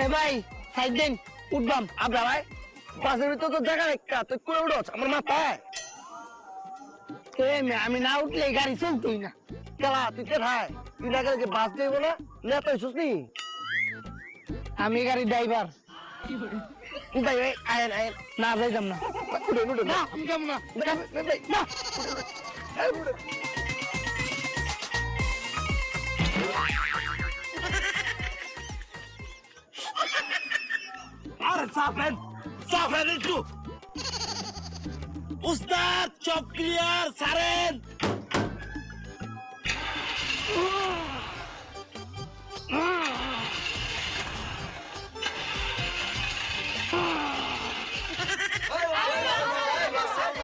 এ ভাই সাইড দেন উঠবাম আবরা ভাই। বাসের ভিতর তো জায়গা একটা তুই করে উঠোস আমার মাথায়। এ মে আমি না উঠলে গাড়ি চলতোই না। কেলা তুই কে ভাই তুই না গেলে বাস যাইবো না? নেতা হইছিস নি? আমি গাড়ি ড্রাইভার। ভাই ভাই আয়েন আয়েন না যাইতাম না। উঠে উঠে না আমি যাব না। ভাই साफ़ रहन साफ़ रहन इसको उस्ताद चौक क्लियर सारे।